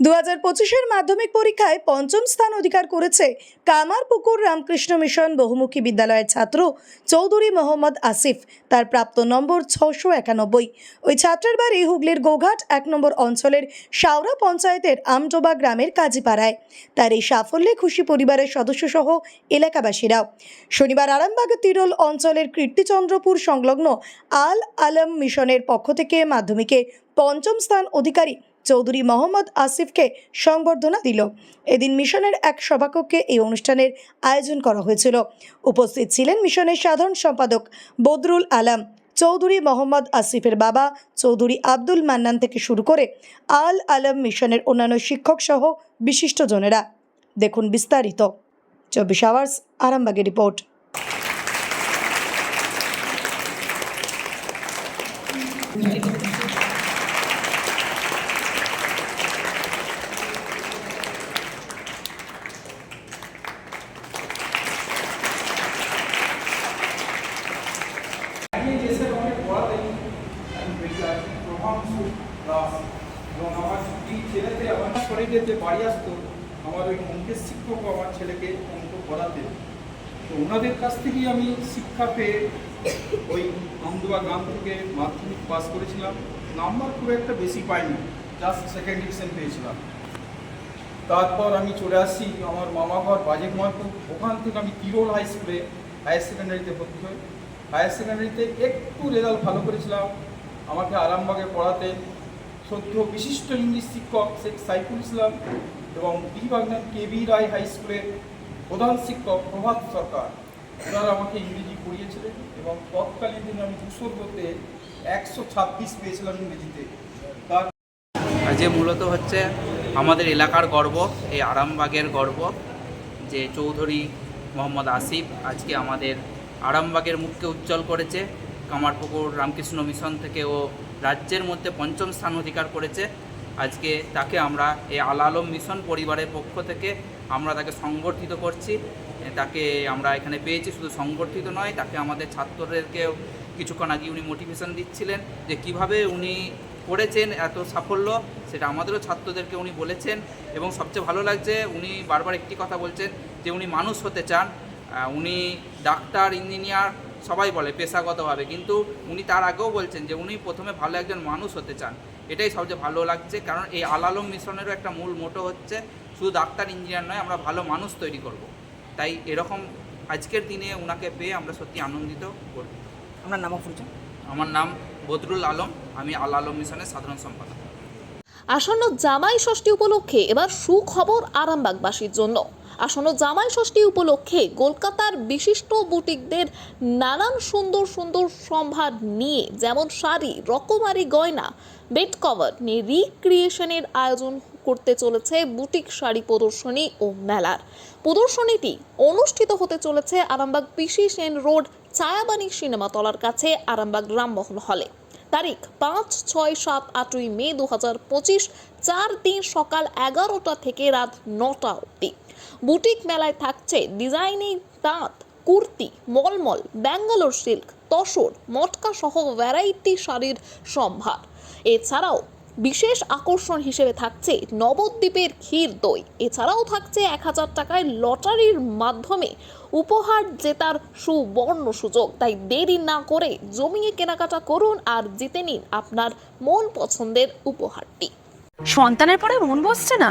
দু হাজার পঁচিশের মাধ্যমিক পরীক্ষায় পঞ্চম স্থান অধিকার করেছে কামারপুকুর রামকৃষ্ণ মিশন বহুমুখী বিদ্যালয়ের ছাত্র চৌধুরী মোহাম্মদ আসিফ। তার প্রাপ্ত নম্বর ছশো একানব্বই। ওই ছাত্রের বাড়ি হুগলির গোঘাট এক নম্বর অঞ্চলের শাওরা পঞ্চায়েতের আমজোবা গ্রামের কাজীপাড়ায়। তার এই সাফল্যে খুশি পরিবারের সদস্যসহ এলাকাবাসীরাও। শনিবার আরামবাগ তিরোল অঞ্চলের কীর্তিচন্দ্রপুর সংলগ্ন আল আলম মিশনের পক্ষ থেকে মাধ্যমিকে পঞ্চম স্থান অধিকারী চৌধুরী মোহাম্মদ আসিফকে সংবর্ধনা দিল। এদিন মিশনের এক সভাকক্ষে এই অনুষ্ঠানের আয়োজন করা হয়েছিল। উপস্থিত ছিলেন মিশনের সাধারণ সম্পাদক বদরুল আলম, চৌধুরী মোহাম্মদ আসিফের বাবা চৌধুরী আব্দুল মান্নান থেকে শুরু করে আল আলম মিশনের অন্যান্য শিক্ষক সহ বিশিষ্টজনেরা দেখুন বিস্তারিত। চব্বিশ আওয়ার্স আরামবাগের রিপোর্ট। আমি যে আমাকে পড়াতেন আমি বেকার প্রভাবশীল দাস এবং আমার ছুটি ছেলেতে আমার শরীরেতে বাড়ি আসতো, আমার ওই অঙ্কের শিক্ষক আমার ছেলেকে অঙ্ক পড়াতেন তো ওনাদের কাছ থেকেই আমি শিক্ষা পেয়ে ওই আমদুয়া গ্রাম থেকে মাধ্যমিক পাস করেছিলাম। নাম্বার খুব একটা বেশি পাইনি জাস্ট সেকেন্ড ডিভিশন পেয়েছিলাম। তারপর আমি চলে আসি আমার মামা ঘর বাজে কুমারপুর ওখান থেকে আমি তিরোল হাই স্কুলে হায়ার সেকেন্ডারিতে ভর্তি হই। হায়ার সেকেন্ডারিতে একটু রেজাল্ট ভালো করেছিলাম। আমাকে আরামবাগে পড়াতে সদ্য বিশিষ্ট ইংলিশ শিক্ষক শেখ সাইফুল ইসলাম এবং B Bagnan K B Roy high স্কুলের প্রধান শিক্ষক প্রভাত সরকার ওনারা আমাকে ইংরেজি পড়িয়েছিলেন এবং তৎকালীন দিনে আমি দুশোর মধ্যে একশো ছাব্বিশ পেয়েছিলাম ইংরেজিতে। তার যে মূলত হচ্ছে আমাদের এলাকার গর্ব, এই আরামবাগের গর্ব যে চৌধুরী মোহাম্মদ আসিফ আজকে আমাদের আরামবাগের মুখকে উজ্জ্বল করেছে। কামারপুকুর রামকৃষ্ণ মিশন থেকে ও রাজ্যের মধ্যে পঞ্চম স্থান অধিকার করেছে। আজকে তাকে আমরা এই আল আলম মিশন পরিবারের পক্ষ থেকে আমরা তাকে সংবর্ধিত করছি। তাকে আমরা এখানে পেয়েছি, শুধু সংগঠিত নয়, তাকে আমাদের ছাত্রদেরকেও কিছুক্ষণ আগে উনি মোটিভেশন দিচ্ছিলেন যে কীভাবে উনি করেছেন এত সাফল্য, সেটা আমাদেরও ছাত্রদেরকে উনি বলেছেন। এবং সবচেয়ে ভালো লাগছে, উনি বারবার একটি কথা বলছেন যে উনি মানুষ হতে চান উনি ডাক্তার ইঞ্জিনিয়ার সবাই বলে পেশাগতভাবে। কিন্তু উনি তার আগেও বলছেন যে উনি প্রথমে ভালো একজন মানুষ হতে চান। এটাই সবচেয়ে ভালো লাগছে কারণ এই আল আলম মিশনেরও একটা মূল মোটো হচ্ছে শুধু ডাক্তার ইঞ্জিনিয়ার নয় আমরা ভালো মানুষ তৈরি করব। তাই এরকম আজকের দিনে ওনাকে পেয়ে আমরা সত্যি আনন্দিত করব। আপনার নাম পরিচয়? আমার নাম বদরুল আলম আমি আল আলম মিশনের সাধারণ সম্পাদক। আসন্ন জামাই ষষ্ঠী উপলক্ষে এবার সুখবর আরামবাগবাসীর জন্য। আসন্ন জামাই ষষ্ঠী উপলক্ষে কলকাতার বিশিষ্ট বুটিকদের নানান সুন্দর সুন্দর সম্ভার নিয়ে যেমন শাড়ি, রকমারি গয়না, বেড কভার নিয়ে রিক্রিয়েশনের আয়োজন করতে চলেছে বুটিক শাড়ি প্রদর্শনী ও মেলার। প্রদর্শনীটি অনুষ্ঠিত হতে চলেছে Arambagh PC Sen road, Chhayabani cinema তলার কাছে আরামবাগ রামমোহন হলে। তারিখ পাঁচ, ছয়, সাত, আটই মে দু হাজার পঁচিশ, চার দিন সকাল এগারোটা থেকে রাত নটা অবধি। বুটিক মেলায় থাকছে ডিজাইনিং তাঁত, কুর্তি, মলমল, ব্যাঙ্গালোর সিল্ক, তসর, মটকা সহ ভ্যারাইটি শাড়ির সম্ভার। এছাড়াও বিশেষ আকর্ষণ হিসেবে থাকছে নবদ্বীপের ক্ষীর দই। এছাড়াও থাকছে এক হাজার টাকায় লটারির মাধ্যমে উপহার জেতার সুবর্ণ সুযোগ। তাই দেরি না করে জমিয়ে কেনাকাটা করুন আর জিতে নিন আপনার মন পছন্দের উপহারটি। সন্তানের পরে মন বসছে না?